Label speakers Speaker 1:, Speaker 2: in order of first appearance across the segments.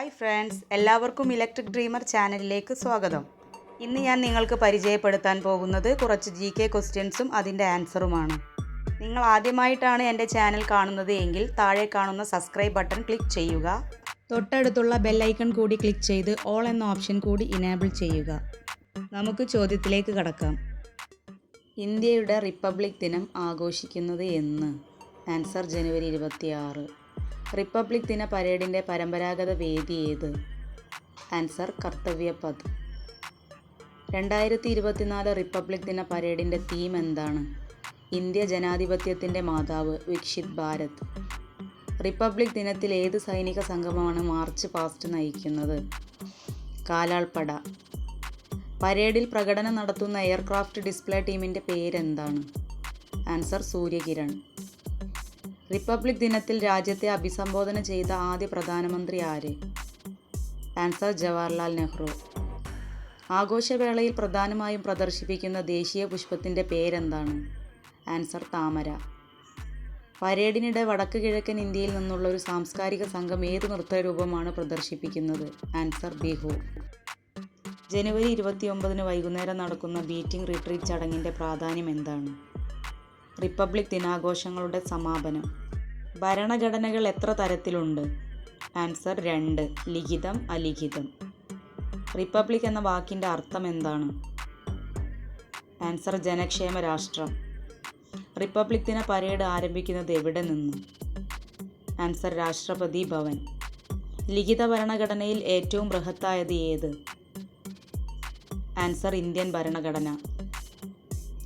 Speaker 1: Hi friends എല്ലാവർക്കും electric dreamer ചാനലിലേക്ക് സ്വാഗതം. ഇന്ന് ഞാൻ നിങ്ങൾക്ക് പരിചയപ്പെടുത്താൻ പോകുന്നത് കുറച്ച് ജി കെ ക്വസ്റ്റ്യൻസും അതിന്റെ ആൻസറുമാണ് നിങ്ങൾ ആദ്യമായിട്ടാണ് എന്റെ ചാനൽ കാണുന്നത് എങ്കിൽ താഴെ കാണുന്ന സബ്സ്ക്രൈബ് ബട്ടൺ ക്ലിക്ക് ചെയ്യുക. തൊട്ടടുത്തുള്ള ബെല്ലൈക്കൺ കൂടി ക്ലിക്ക് ചെയ്ത് ഓൾ എന്ന ഓപ്ഷൻ കൂടി ഇനേബിൾ ചെയ്യുക. നമുക്ക് ചോദ്യത്തിലേക്ക് കടക്കാം. ഇന്ത്യയുടെ റിപ്പബ്ലിക് ദിനം ആഘോഷിക്കുന്നത് എന്ന്. ആൻസർ ജനുവരി ഇരുപത്തിയാറ്. റിപ്പബ്ലിക് ദിന പരേഡിന്റെ പരമ്പരാഗത വേദി ഏത്? ആൻസർ കർത്തവ്യപഥ് രണ്ടായിരത്തി ഇരുപത്തിനാല് റിപ്പബ്ലിക് ദിന പരേഡിന്റെ തീം എന്താണ്? ഇന്ത്യ ജനാധിപത്യത്തിന്റെ മാതാവ് വിക്ഷിത് ഭാരത്. റിപ്പബ്ലിക് ദിനത്തിൽ ഏത് സൈനിക സംഗമമാണ് മാർച്ച് പാസ്റ്റ് നയിക്കുന്നത്? കാലാൾപ്പട. പരേഡിൽ പ്രകടനം നടത്തുന്ന എയർക്രാഫ്റ്റ് ഡിസ്പ്ലേ ടീമിന്റെ പേരെന്താണ്? ആൻസർ സൂര്യകിരൺ. റിപ്പബ്ലിക് ദിനത്തിൽ രാജ്യത്തെ അഭിസംബോധന ചെയ്ത ആദ്യ പ്രധാനമന്ത്രി ആര്? ആൻസർ ജവഹർലാൽ നെഹ്റു. ആഘോഷവേളയിൽ പ്രധാനമായും പ്രദർശിപ്പിക്കുന്ന ദേശീയ പുഷ്പത്തിന്റെ പേരെന്താണ്? ആൻസർ താമര. പരേഡിനിടെ വടക്ക് കിഴക്കൻ ഇന്ത്യയിൽ നിന്നുള്ള ഒരു സാംസ്കാരിക സംഘം ഏത് നൃത്തരൂപമാണ് പ്രദർശിപ്പിക്കുന്നത്? ആൻസർ ബിഹു. ജനുവരി ഇരുപത്തിയൊമ്പതിന് വൈകുന്നേരം നടക്കുന്ന ബീറ്റിംഗ് റിട്രീറ്റ് ചടങ്ങിന്റെ പ്രാധാന്യം എന്താണ്? റിപ്പബ്ലിക് ദിനാഘോഷങ്ങളുടെ സമാപനം. ഭരണഘടനകൾ എത്ര തരത്തിലുണ്ട്? ആൻസർ രണ്ട്. ലിഖിതം അലിഖിതം. റിപ്പബ്ലിക് എന്ന വാക്കിന്റെ അർത്ഥം എന്താണ്? ആൻസർ ജനക്ഷേമ രാഷ്ട്രം. റിപ്പബ്ലിക് ദിന പരേഡ് ആരംഭിക്കുന്നത് എവിടെ നിന്ന്? ആൻസർ രാഷ്ട്രപതി ഭവൻ. ലിഖിത ഭരണഘടനയിൽ ഏറ്റവും ബൃഹത്തായത് ഏത്? ആൻസർ ഇന്ത്യൻ ഭരണഘടന.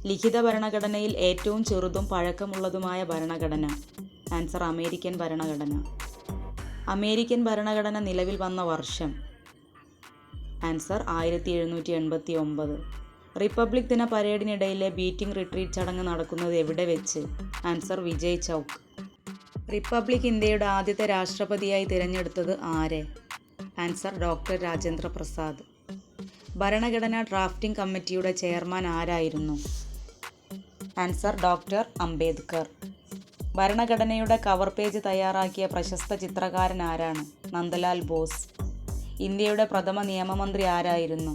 Speaker 1: ലിഖിത ഭരണഘടനയിൽ ഏറ്റവും ചെറുതും പഴക്കമുള്ളതുമായ ഭരണഘടന. ആൻസർ അമേരിക്കൻ ഭരണഘടന. അമേരിക്കൻ ഭരണഘടന നിലവിൽ വന്ന വർഷം. ആൻസർ ആയിരത്തി എഴുന്നൂറ്റി എൺപത്തി ഒമ്പത് റിപ്പബ്ലിക് ദിന പരേഡിനിടയിലെ ബീറ്റിംഗ് റിട്രീറ്റ് ചടങ്ങ് നടക്കുന്നത് എവിടെ വെച്ച്? ആൻസർ വിജയ് ചൗക്ക്. റിപ്പബ്ലിക് ഇന്ത്യയുടെ ആദ്യത്തെ രാഷ്ട്രപതിയായി തിരഞ്ഞെടുത്തത് ആരെ? ആൻസർ ഡോക്ടർ രാജേന്ദ്ര പ്രസാദ് ഭരണഘടനാ ഡ്രാഫ്റ്റിംഗ് കമ്മിറ്റിയുടെ ചെയർമാൻ ആരായിരുന്നു? Answer doctor Ambedkar. ഭരണഘടനയുടെ കവർ പേജ് തയ്യാറാക്കിയ പ്രശസ്ത ചിത്രകാരൻ ആരാണ്? നന്ദലാൽ ബോസ്. ഇന്ത്യയുടെ പ്രഥമ നിയമമന്ത്രി ആരായിരുന്നു?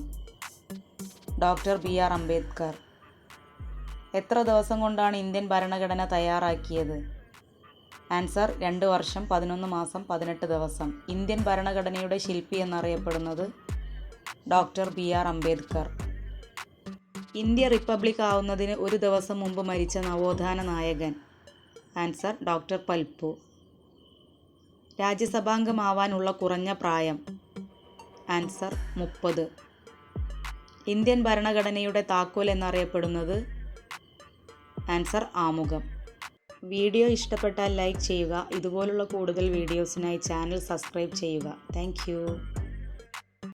Speaker 1: Doctor B R Ambedkar. എത്ര ദിവസം കൊണ്ടാണ് ഇന്ത്യൻ ഭരണഘടന തയ്യാറാക്കിയത്? ആൻസർ രണ്ട് വർഷം പതിനൊന്ന് മാസം പതിനെട്ട് ദിവസം. ഇന്ത്യൻ ഭരണഘടനയുടെ ശില്പി എന്നറിയപ്പെടുന്നത് doctor B R Ambedkar. India republic ആവുന്നതിന് ഒരു ദിവസം മുമ്പ് മരിച്ച നവോത്ഥാന നായകൻ. Answer doctor Palpu. രാജ്യസഭാംഗമാവാനുള്ള കുറഞ്ഞ പ്രായം. ആൻസർ മുപ്പത്. ഇന്ത്യൻ ഭരണഘടനയുടെ താക്കോൽ എന്നറിയപ്പെടുന്നത്? ആൻസർ ആമുഖം. വീഡിയോ ഇഷ്ടപ്പെട്ടാൽ ലൈക്ക് ചെയ്യുക. ഇതുപോലുള്ള കൂടുതൽ വീഡിയോസിനായി ചാനൽ സബ്സ്ക്രൈബ് ചെയ്യുക. താങ്ക്